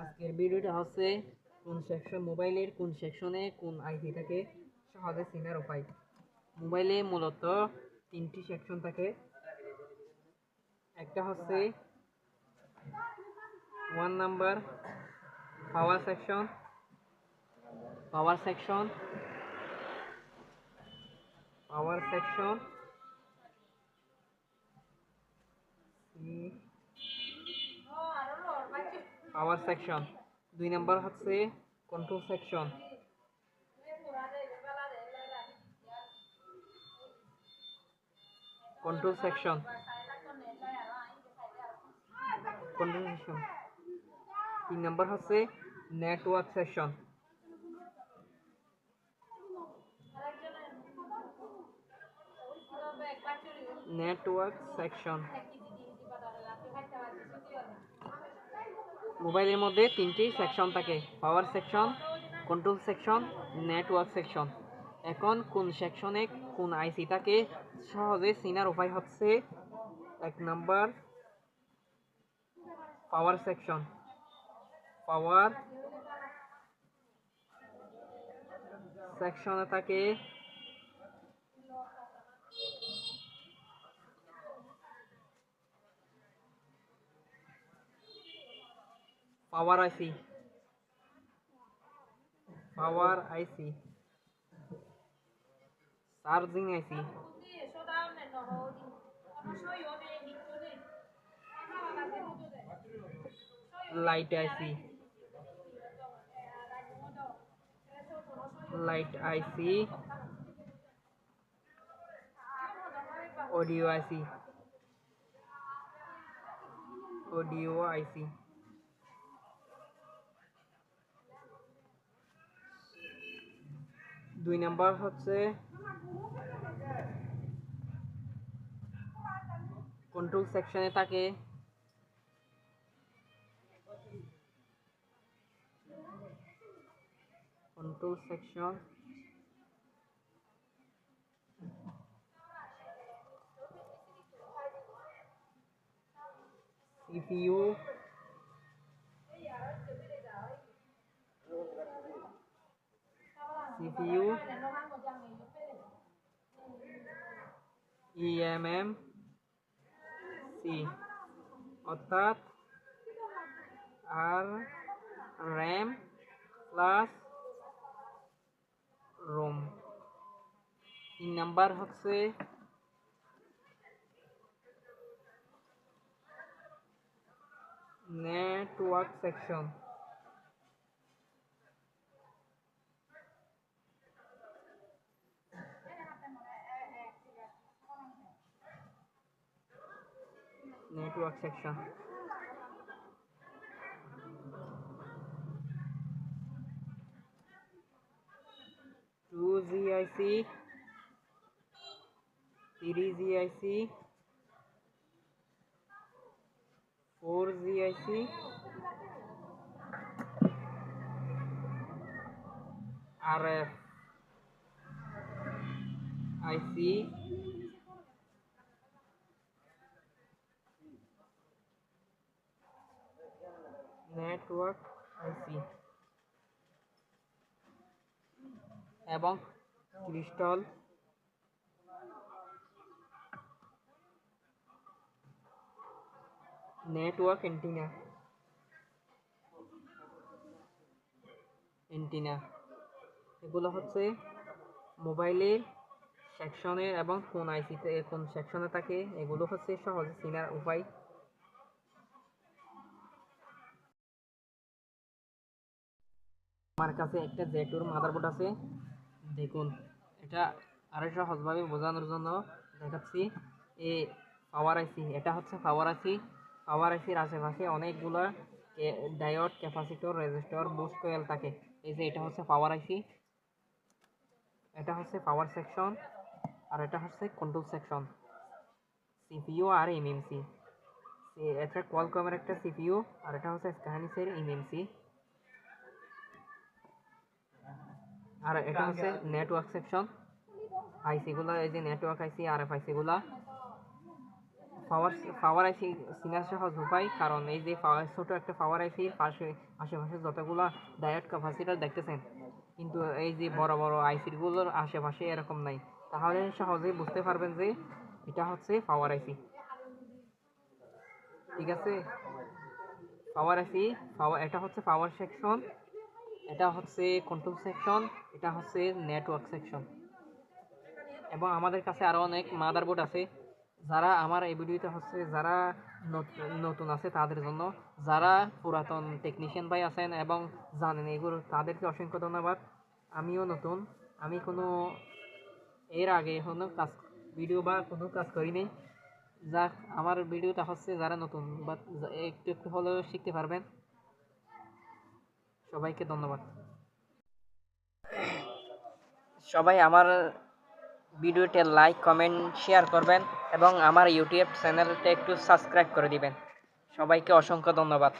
আজকের ভিডিওটা হচ্ছে কোন সেকশন মোবাইলের কোন সেকশনে কোন আইসিটাকে সহজে চিনার উপায়। মোবাইলে মূলত তিনটি সেকশন থাকে। একটা হচ্ছে one number power section power section power section power section দুই নাম্বার হচ্ছে control section control section control section তিন নাম্বার হচ্ছে নেটওয়ার্ক সেকশন নেটওয়ার্ক সেকশন মোবাইলের মধ্যে তিনটি সেকশন থাকে। Power section, control section, network section. এখন কোন সেকশনে কোন আইসি থাকে, সহজে চিনার উপায় হচ্ছে এক নাম্বার পাওয়ার সেকশন। পাওয়ার সেকশনে থাকে power IC power IC charging IC light IC light IC audio IC audio IC দুই নাম্বার হচ্ছে কন্ট্রোল সেকশনে থাকে। Control section CPU CPU EMM C. অর্থাৎ আর র্যাম প্লাস রোম তিন নাম্বার হচ্ছে network section network section two GIC three GIC four GIC RF IC network IC এবং crystal network antenna antenna এগুলো হচ্ছে মোবাইলের সেকশনের এবং কোন আইসিতে কোন সেকশনে থাকে, এগুলো হচ্ছে সহজে, চেনার উপায়। আমার কাছে একটা জেটুর মাদারবোর্ড আছে। দেখুন, এটা আরও সহজভাবে বোঝানোর জন্য দেখাচ্ছি। এ পাওয়ার আইসি এটা হচ্ছে পাওয়ার আইসি পাওয়ার আইসির আশেপাশে অনেকগুলো diode, capacitor, resistor, boost coil থাকে। এই যে এটা হচ্ছে পাওয়ার আইসি এটা হচ্ছে পাওয়ার সেকশন আর এটা হচ্ছে কন্ট্রোল সেকশন সিপিইউ আর এমএমসি এটা কোয়ালকমের একটা সিপিইউ আর এটা হচ্ছে স্ক্যানিসের এমএমসি আর এটা হচ্ছে নেটওয়ার্ক সেকশন আইসি গুলা, এই যে নেটওয়ার্ক আইসি আর এফ আইসি গুলা। পাওয়ার পাওয়ার আইসি সিনার সহজ উপায় কারণ এই যে পাওয়ার ছোট একটা পাওয়ার আইসির পাশে, আশেপাশে যতগুলো ডায়োড ক্যাপাসিটার দেখতেছেন, কিন্তু এই যে বড় বড় আইসিগুলোর আশেপাশে এরকম নাই। তাহলে সহজেই বুঝতে পারবেন যে এটা হচ্ছে পাওয়ার আইসি ঠিক আছে? পাওয়ার আইসি পাওয়ার এটা হচ্ছে পাওয়ার সেকশন এটা হচ্ছে কন্ট্রোল সেকশন এটা হচ্ছে নেটওয়ার্ক সেকশন এবং আমাদের কাছে আরও অনেক মাদারবোর্ড আছে, যারা আমার এই ভিডিওতে হচ্ছে যারা নত- নতুন আছে তাদের জন্য, যারা পুরাতন টেকনিশিয়ান ভাই আছেন এবং জানেন এগুলো, তাদেরকে অসংখ্য ধন্যবাদ। আমিও নতুন, আমি কোনো এর আগে কোনো কাজ ভিডিও বা কোনো কাজ করি করিনি। যা আমার ভিডিওটা হচ্ছে যারা নতুন বা একটু একটু হলেও শিখতে পারবেন। সবাইকে ধন্যবাদ। সবাই আমার ভিডিওতে লাইক কমেন্ট শেয়ার করবেন এবং আমার ইউটিউব চ্যানেলটা একটু সাবস্ক্রাইব করে দিবেন। সবাইকে অসংখ্য ধন্যবাদ।